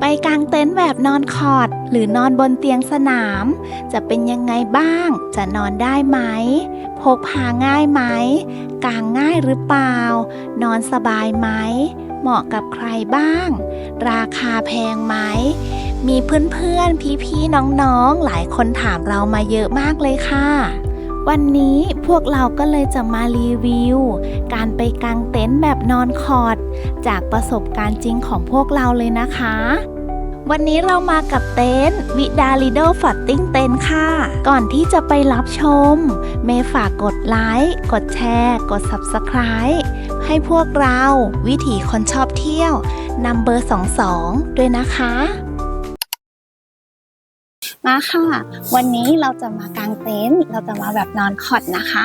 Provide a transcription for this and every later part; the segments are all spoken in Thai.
ไปกางเต็นท์แบบนอนคอร์ดหรือนอนบนเตียงสนาม จะเป็นยังไงบ้าง จะนอนได้ไหม พกพาง่ายไหม กางง่ายหรือเปล่า นอนสบายไหม เหมาะกับใครบ้าง ราคาแพงไหม มีเพื่อนๆ พี่ๆ น้องๆ หลายคนถามเรามาเยอะมากเลยค่ะ วันนี้พวกเราก็เลยจะมารีวิว การไปกางเต็นท์แบบนอนคอร์ดจากประสบการณ์จริงของพวกเราเลยนะคะ วันนี้เรามากับเต็นท์วิดาลิโดฟอตติ้งเต็นท์ค่ะ ก่อนที่จะไปรับชม เมฝากกดไลค์กดแชร์ กด Subscribe ให้พวกเราวิถีคนชอบเที่ยวนัมเบอร์ 22 ด้วยนะคะ มาค่ะ วันนี้เราจะมากางเต็นท์เราจะมาแบบนอนคอดนะคะ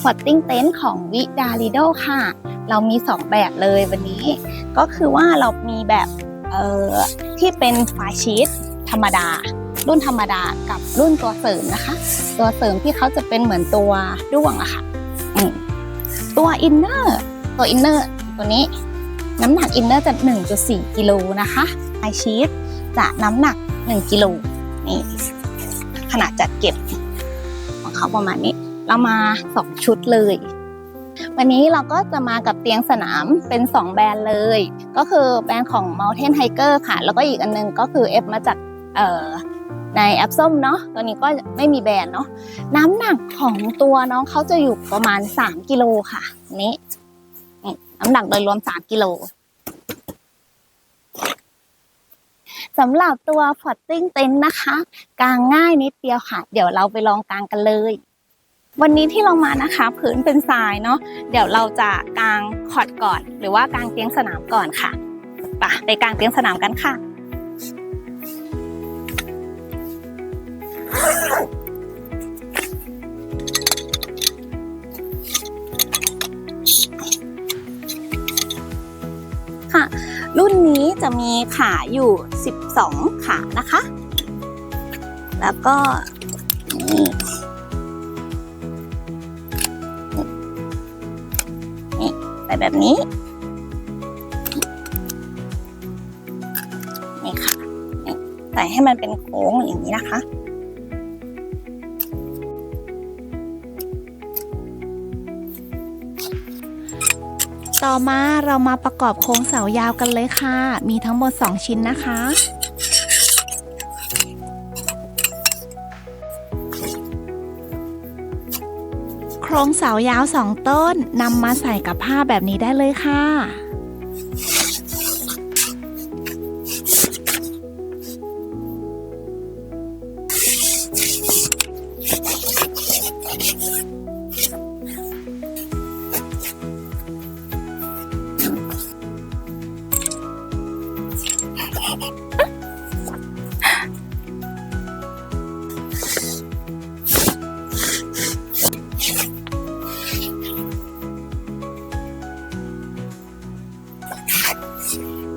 ฟอตติ้งเต็นท์ของวิดาลิโดค่ะ เรามี 2 แบบเลยวันนี้ ก็คือว่าเรามีแบบเอ่อที่เป็นไฟชีตธรรมดา รุ่นธรรมดากับรุ่นตัวเสริมนะคะ ตัวเสริมที่เขาจะเป็นเหมือนตัวด้วงอะค่ะตัวอินเนอร์ตัวอินเนอร์ตัวนี้น้ำหนักอินเนอร์จะ 1.4 กิโลนะคะไอชีสจะน้ำหนัก 1 กิโล นี่ขนาดจัดเก็บของเขาประมาณนี้ เรามา2ชุดเลย วันนี้เราก็จะมากับเตียงสนามเป็น 2 แบรนด์เลย ก็คือแบรนด์ของ Mountain Hiker ค่ะ แล้วก็อีกอันนึงก็คือเอฟมาจากในแอปส้มเนาะตัวนี้ก็ไม่มีแบรนด์เนาะน้ำหนักของตัวน้องเขาจะอยู่ประมาณ 3 กิโลค่ะ นี่น้ำหนักโดยรวม 3 กิโล สำหรับตัวพอตติ้งเต็นท์นะคะ กางง่ายนิดเดียวค่ะ เดี๋ยวเราไปลองกางกันเลย วันนี้ที่เรามานะคะพื้นเป็นทรายเนาะเดี๋ยวเราจะกางคอร์ดก่อน หรือว่ากางเตียงสนามก่อนค่ะไปไปกางเตียงสนามกันค่ะ ค่ะ รุ่นนี้จะมีขาอยู่ 12 ขานะคะ แล้วก็นี่ใส่แบบนี้ นี่ค่ะใส่ให้มันเป็นโค้งอย่างนี้นะคะ ต่อมาเรามาประกอบโครงเสายาวกันเลยค่ะ มีทั้งหมด 2 ชิ้นนะคะโครงเสายาว2ต้นนำมาใส่กับผ้าแบบนี้ได้เลยค่ะ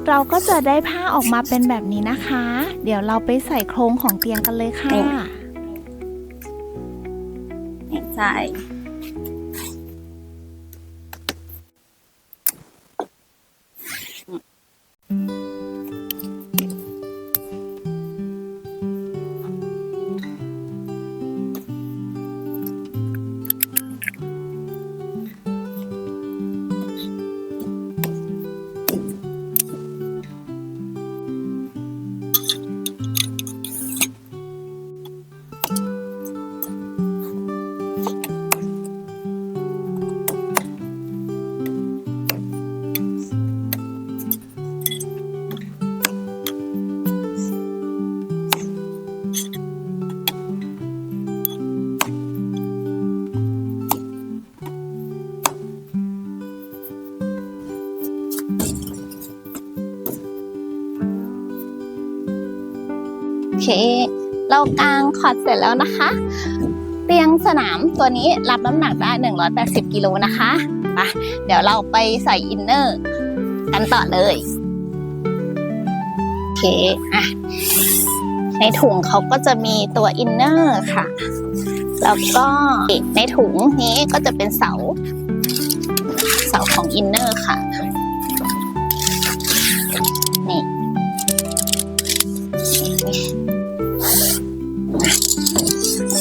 เราก็จะได้ผ้าออกมาเป็นแบบนี้นะคะ เดี๋ยวเราไปใส่โครงของเตียงกันเลยค่ะใช่ เค เรากางคอดเสร็จแล้วนะคะ เตียงสนามตัวนี้รับน้ำหนักได้ 180 กิโลนะคะไปเดี๋ยวเราไปใส่อินเนอร์กันต่อเลย โอเคอะในถุงเขาก็จะมีตัวอินเนอร์ค่ะ แล้วก็ในถุงนี้ก็จะเป็นเสา เสาของอินเนอร์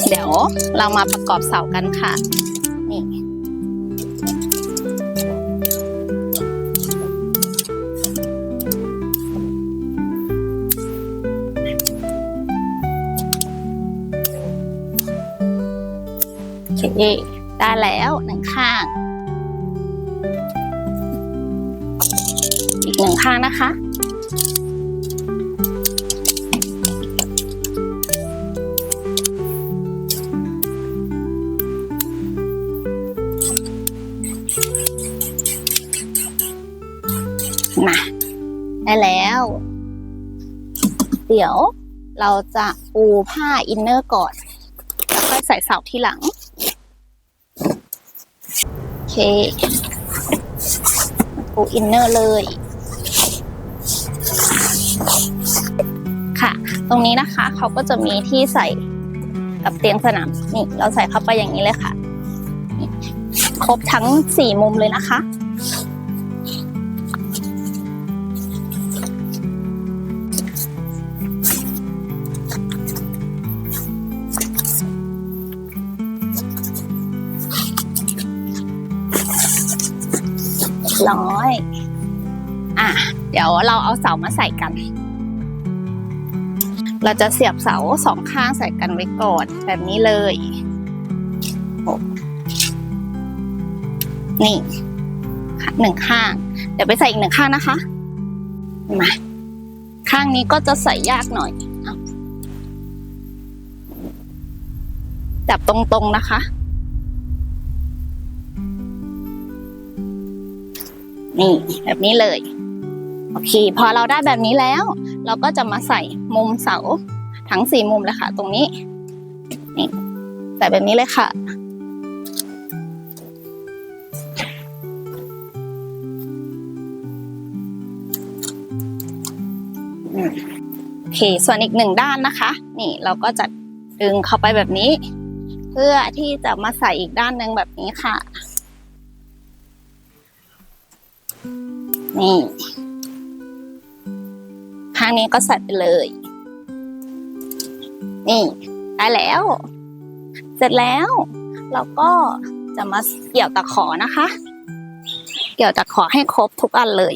เดี๋ยวเรามาประกอบเสากันค่ะ นี่โอเคได้แล้วหนึ่งข้าง อีกหนึ่งข้างนะคะ ได้แล้ว เดี๋ยวเราจะปูผ้าอินเนอร์ก่อนแล้วค่อยใส่เสาที่หลัง โอเค ปูอินเนอร์เลยค่ะ ตรงนี้นะคะเขาก็จะมีที่ใส่กับเตียงสนามนี่เราใส่เข้าไปอย่างนี้เลยค่ะ ครบทั้งสี่มุมเลยนะคะ ร้อย อะ เดี๋ยวเราเอาเสามาใส่กัน เราจะเสียบเสาสองข้างใส่กันไว้ก่อนแบบนี้เลย นี่หนึ่งข้าง เดี๋ยวไปใส่อีกหนึ่งข้างนะคะ มา ข้างนี้ก็จะใส่ยากหน่อยเอาจับตรงๆนะคะ นี่แบบนี้เลย โอเค พอเราได้แบบนี้แล้ว เราก็จะมาใส่มุมเสาทั้งสี่มุมเลยค่ะ ตรงนี้นี่ใส่แบบนี้เลยค่ะโอเค ส่วนอีกหนึ่งด้านนะคะ นี่เราก็จะดึงเข้าไปแบบนี้ เพื่อที่จะมาใส่อีกด้านหนึ่งแบบนี้ค่ะ นี่ ข้างนี้ก็ใส่ไปเลย นี่ ได้แล้ว เสร็จแล้ว เราก็จะมาเกี่ยวตะขอนะคะ เกี่ยวตะขอให้ครบทุกอันเลย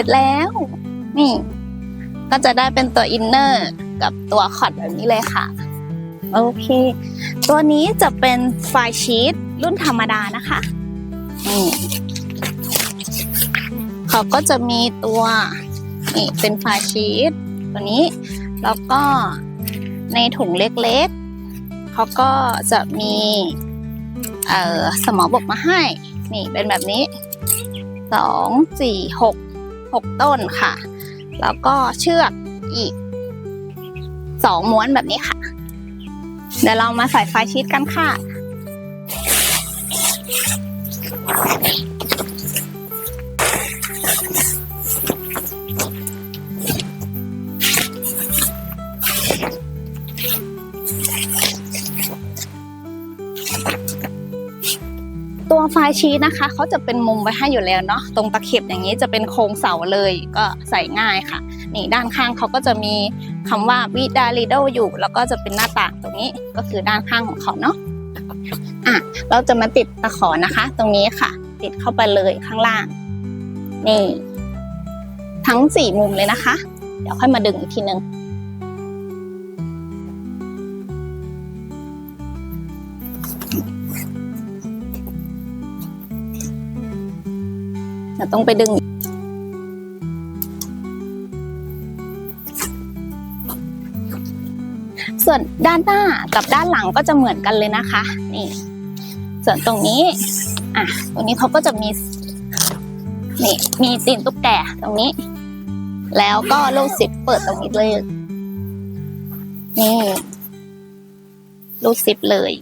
ร็จแล้ว นี่ ก็จะได้เป็นตัวอินเนอร์กับตัวคอร์ดแบบนี้เลยค่ะ โอเค ตัวนี้จะเป็นไฟชีตรุ่นธรรมดานะคะนี่เขาก็จะมีตัวนี่เป็นไฟชีตตัวนี้ แล้วก็ในถุงเล็กๆ เขาก็จะมีเอ่อสมอบกมาให้ นี่เป็นแบบนี้สองสี่หก หกต้นค่ะ แล้วก็เชือกอีกสองม้วนแบบนี้ค่ะ เดี๋ยวเรามาใส่ไฟชีตกันค่ะตัว ไฟล์ชีตนะคะเขาจะเป็นมุมไว้ให้อยู่แล้วเนาะตรงตะเข็บอย่างนี้จะเป็นโครงเสาเลยก็ใส่ง่ายค่ะ นี่ด้านข้างเขาก็จะมีคำว่าวิดาลิโดอยู่ แล้วก็จะเป็นหน้าต่างตรงนี้ก็คือด้านข้างของเขาเนาะอะเราจะมาติดตะขอนะคะ ตรงนี้ค่ะ ติดเข้าไปเลยข้างล่าง นี่ ทั้งสี่มุมเลยนะคะ เดี๋ยวค่อยมาดึงอีกทีนึง เดี๋ยวต้องไปดึง ส่วนด้านหน้ากับด้านหลังก็จะเหมือนกันเลยนะคะ นี่ ส่วนตรงนี้ อะ ตรงนี้เขาก็จะมี นี่ มีตีนตุ๊กแกตรงนี้ แล้วก็ลูกซิปเปิดตรงนี้เลย นี่ลูกซิปเลย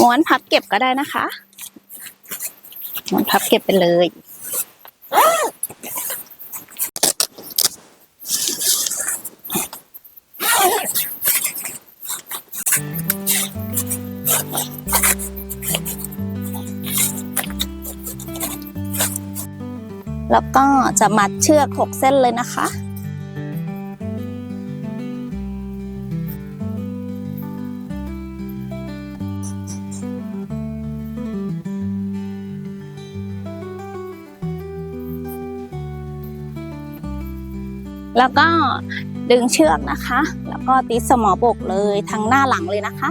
ม้วนพับเก็บก็ได้นะคะ ม้วนพับเก็บไปเลย แล้วก็จะมัดเชือกหกเส้นเลยนะคะ แล้วก็ดึงเชือกนะคะ แล้วก็ติดสมอบกเลยทั้งหน้าหลังเลยนะคะ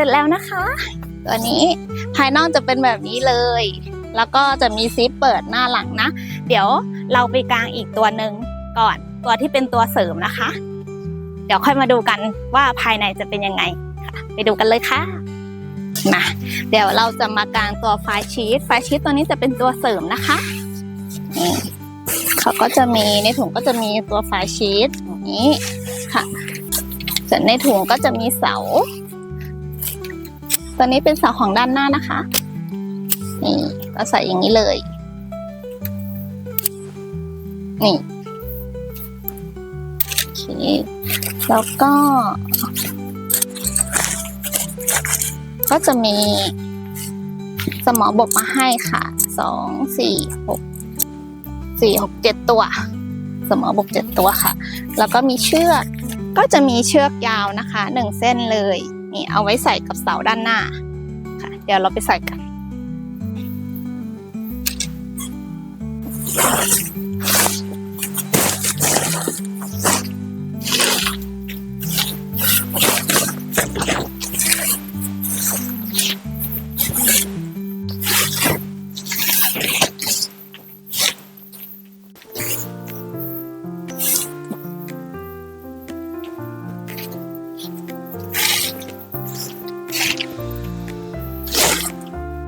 ร็จแล้วนะคะ ตัวนี้ภายนอกจะเป็นแบบนี้เลย แล้วก็จะมีซิปเปิดหน้าหลังนะ เดี๋ยวเราไปกลางอีกตัวหนึ่งก่อนตัวที่เป็นตัวเสริมนะคะ เดี๋ยวค่อยมาดูกันว่าภายในจะเป็นยังไงค่ะ ไปดูกันเลยค่ะมาเดี๋ยวเราจะมากางตัวไฟชีสไฟชีสตัวนี้จะเป็นตัวเสริมนะคะนี่เขาก็จะมีในถุงก็จะมีตัวไฟชีสอย่างนี้ค่ะส่วนในถุงก็จะมีเสา ตัวนี้เป็นเสาของด้านหน้านะคะ นี่ก็ใส่อย่างนี้เลย นี่โอเคแล้วก็ ก็จะมีสมอบกมาให้ค่ะสองสี่หกสี่หกเจ็ดตัว สมอบกเจ็ดตัวค่ะ แล้วก็มีเชือกก็จะมีเชือกยาวนะคะหนึ่งเส้นเลย นี่เอาไว้ใส่กับเสาด้านหน้าค่ะ เดี๋ยวเราไปใส่กัน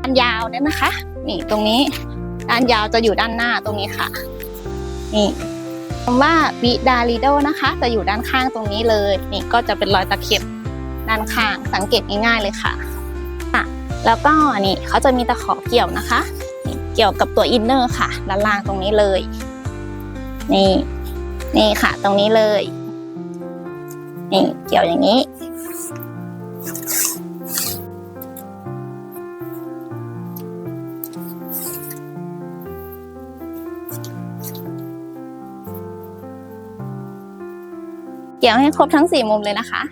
ด้านยาวเนี่ยนะคะ นี่ตรงนี้ด้านยาวจะอยู่ด้านหน้าตรงนี้ค่ะ นี่คำว่าบิดาลิโดนะคะ จะอยู่ด้านข้างตรงนี้เลย นี่ก็จะเป็นรอยตะเข็บด้านข้างสังเกตง่ายๆเลยค่ะอะ แล้วก็นี่เขาจะมีตะขอเกี่ยวนะคะนี่เกี่ยวกับตัวอินเนอร์ค่ะด้านล่างตรงนี้เลย นี่ นี่ค่ะ ตรงนี้เลย นี่เกี่ยวอย่างนี้ เกี่ยวให้ครบทั้งสี่มุมเลยนะคะ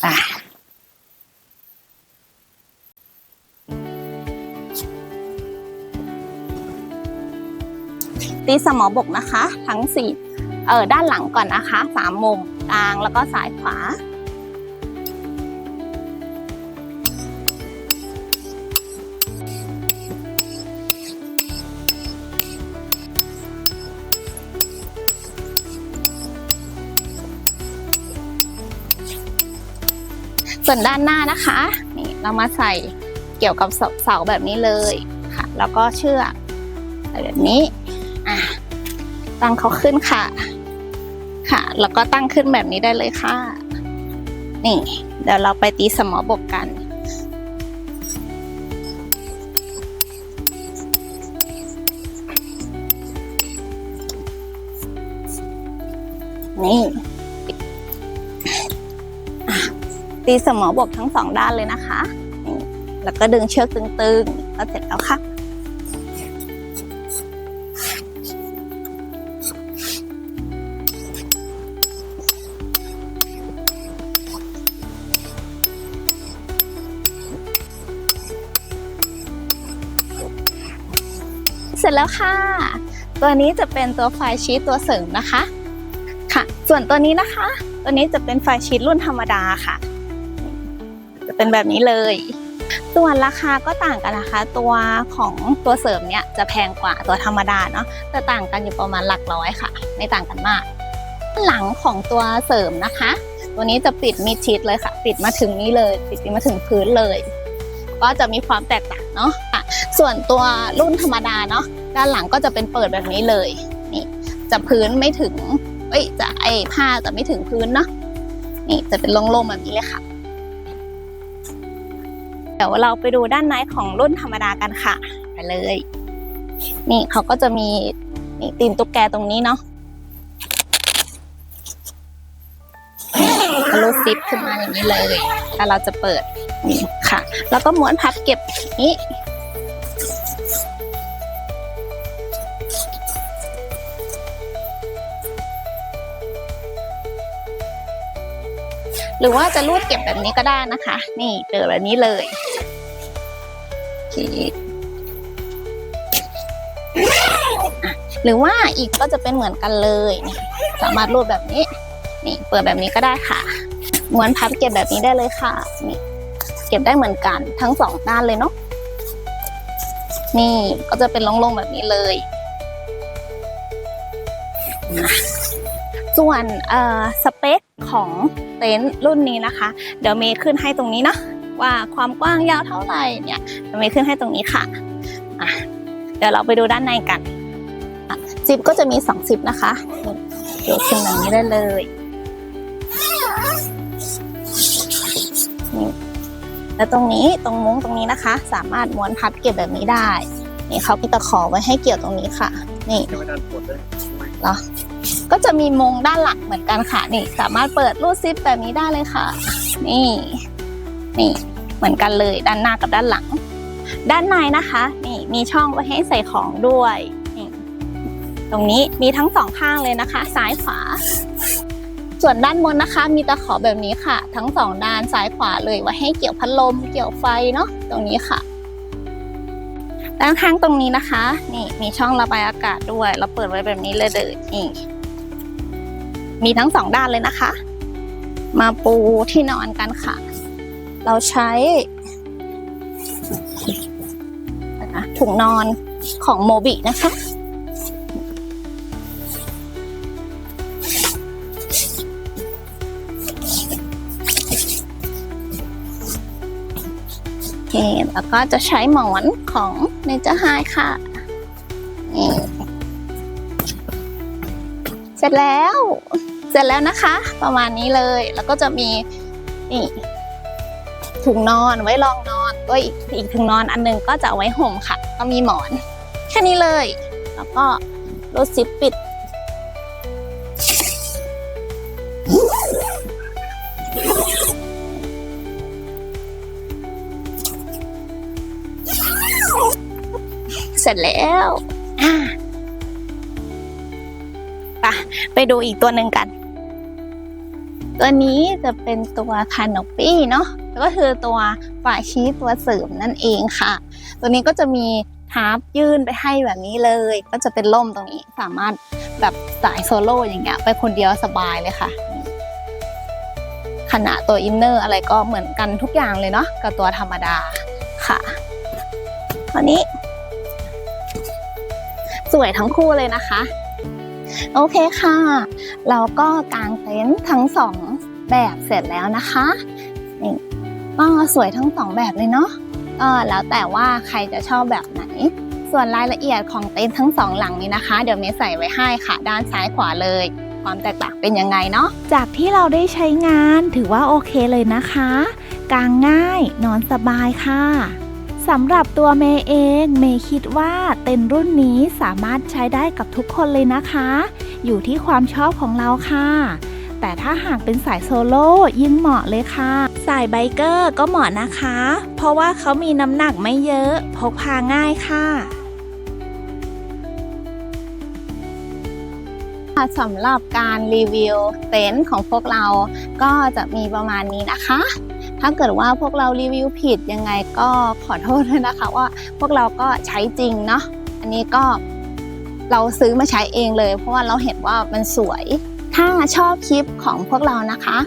ไปตีสมอบกนะคะ ทั้งสี่เออด้านหลังก่อนนะคะสามมุมกลางแล้วก็สายขวา ส่วนด้านหน้านะคะนี่เรามาใส่เกี่ยวกับเสาแบบนี้เลยค่ะ แล้วก็เชือกแบบนี้อะตั้งเขาขึ้นค่ะ ค่ะ แล้วก็ตั้งขึ้นแบบนี้ได้เลยค่ะ นี่ เดี๋ยวเราไปตีสมอบกกันนี่ ตีสมอบกทั้งสองด้านเลยนะคะ แล้วก็ดึงเชือกตึงๆ ก็เสร็จแล้วค่ะ เสร็จแล้วค่ะ ตัวนี้จะเป็นตัวไฟชีตตัวเสริมนะคะ ค่ะ ส่วนตัวนี้นะคะ ตัวนี้จะเป็นไฟชีตรุ่นธรรมดาค่ะ เป็นแบบนี้เลยส่วนราคาก็ต่างกันนะคะ ตัวของตัวเสริมเนี่ยจะแพงกว่าตัวธรรมดาเนาะแต่ต่างกันอยู่ประมาณหลักร้อยค่ะ ไม่ต่างกันมาก หลังของตัวเสริมนะคะ ตัวนี้จะปิดมิดชิดเลยค่ะ ปิดมาถึงนี้เลย ปิดมาถึงพื้นเลย ก็จะมีความแตกต่างเนาะส่วนตัวรุ่นธรรมดาเนาะด้านหลังก็จะเป็นเปิดแบบนี้เลยนี่จะพื้นไม่ถึงเอ้ยจะไอผ้าจะไม่ถึงพื้นเนาะนี่จะเป็นโล่งๆแบบนี้เลยค่ะ เดี๋ยวเราไปดูด้านในของรุ่นธรรมดากันค่ะ ไปเลย นี่เขาก็จะมีนี่ตีนตุ๊กแกตรงนี้เนาะรูดซิปขึ้นมาอย่างนี้เลยแต่เราจะเปิดนี่ค่ะ แล้วก็ม้วนพับเก็บนี้ หรือว่าจะรูดเก็บแบบนี้ก็ได้นะคะ นี่เจอแบบนี้เลยโอเคหรือว่าอีกก็จะเป็นเหมือนกันเลยนี่สามารถรูดแบบนี้ นี่เปิดแบบนี้ก็ได้ค่ะม้วนพับเก็บแบบนี้ได้เลยค่ะ นี่ เก็บได้เหมือนกันทั้งสองด้านเลยเนาะนี่ก็จะเป็นโล่งๆแบบนี้เลยนะ ส่วนเอ่อสเปคของเต็นท์รุ่นนี้นะคะ เดี๋ยวเมย์ขึ้นให้ตรงนี้เนาะว่าความกว้างยาวเท่าไหร่เนี่ยเดี๋ยวเมย์ขึ้นให้ตรงนี้ค่ะอะเดี๋ยวเราไปดูด้านในกันอะซิปก็จะมีสองซิปนะคะนี่เดี๋ยวขึ้นแบบนี้ได้เลยนี่แล้วตรงนี้ตรงมุ้งตรงนี้นะคะ สามารถม้วนพับเก็บแบบนี้ได้ นี่เขามีตะขอไว้ให้เกี่ยวตรงนี้ค่ะ นี่เทวดาปวดเลยเหรอ ก็จะมีมงด้านหลังเหมือนกันค่ะนี่ สามารถเปิดรูดซิปแบบนี้ได้เลยค่ะ นี่ นี่เหมือนกันเลยด้านหน้ากับด้านหลัง ด้านในนะคะ นี่มีช่องไว้ให้ใส่ของด้วยนี่ตรงนี้มีทั้งสองข้างเลยนะคะ ซ้ายขวา ส่วนด้านบนนะคะ มีตะขอแบบนี้ค่ะ ทั้งสองด้านซ้ายขวาเลยไว้ให้เกี่ยวพัดลมเกี่ยวไฟเนาะตรงนี้ค่ะด้านข้างตรงนี้นะคะ นี่มีช่องระบายอากาศด้วย เราเปิดไว้แบบนี้เลยเลยนี่ มีทั้งสองด้านเลยนะคะ มาปูที่นอนกันค่ะ เราใช้ถุงนอนของโมบินะคะ โอเค แล้วก็จะใช้หมอนของเนเจอร์ไฮค่ะนี่ เสร็จแล้ว เสร็จแล้วนะคะ ประมาณนี้เลย แล้วก็จะมีนี่ถุงนอนไว้รองนอนก็อีกอีกถุงนอนอันหนึงก็จะเอาไว้ห่มค่ะ ก็มีหมอน แค่นี้เลย แล้วก็รูดซิปปิด เสร็จแล้วอ่า ไปดูอีกตัวหนึ่งกัน ตัวนี้จะเป็นตัวคานอปี้เนาะก็คือตัวฝาชีสตัวเสริมนั่นเองค่ะ ตัวนี้ก็จะมีทาร์ปยื่นไปให้แบบนี้เลย ก็จะเป็นล่มตรงนี้สามารถแบบสายโซโล่อย่างเงี้ยไปคนเดียวสบายเลยค่ะ ขนาดตัวอินเนอร์อะไรก็เหมือนกันทุกอย่างเลยเนาะกับตัวธรรมดาค่ะคราวนี้ สวยทั้งคู่เลยนะคะ โอเคค่ะ เราก็กางเต็นท์ทั้งสองแบบเสร็จแล้วนะคะนี่ก็สวยทั้งสองแบบเลยเนาะก็แล้วแต่ว่าใครจะชอบแบบไหน ส่วนรายละเอียดของเต็นท์ทั้งสองหลังนี้นะคะ เดี๋ยวเมย์ใส่ไว้ให้ค่ะ ด้านซ้ายขวาเลย ความแตกต่างเป็นยังไงเนาะ จากที่เราได้ใช้งานถือว่าโอเคเลยนะคะ กางง่ายนอนสบายค่ะ สำหรับตัวเมย์เอง เมย์คิดว่าเต็นท์รุ่นนี้สามารถใช้ได้กับทุกคนเลยนะคะ อยู่ที่ความชอบของเราค่ะ แต่ถ้าหากเป็นสายโซโล่ยิ่งเหมาะเลยค่ะ สายไบเกอร์ก็เหมาะนะคะ เพราะว่าเขามีน้ำหนักไม่เยอะ พกพาง่ายค่ะสำหรับการรีวิวเต็นท์ของพวกเราก็จะมีประมาณนี้นะคะ ถ้าเกิดว่าพวกเรารีวิวผิดยังไงก็ขอโทษด้วยนะคะว่าพวกเราก็ใช้จริงเนาะอันนี้ก็เราซื้อมาใช้เองเลย เพราะว่าเราเห็นว่ามันสวย ถ้าชอบคลิปของพวกเรานะคะ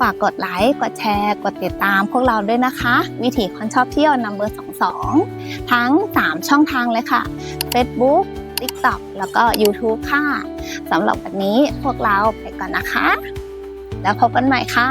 ฝากกดไลค์ กดแชร์ กดติดตามพวกเราด้วยนะคะ วิถีคนชอบเที่ยวนัมเบอร์22 ทั้ง 3 ช่องทางเลยค่ะ Facebook TikTok แล้วก็ YouTube ค่ะสำหรับวันนี้พวกเราไปก่อนนะคะ แล้วพบกันใหม่ค่ะ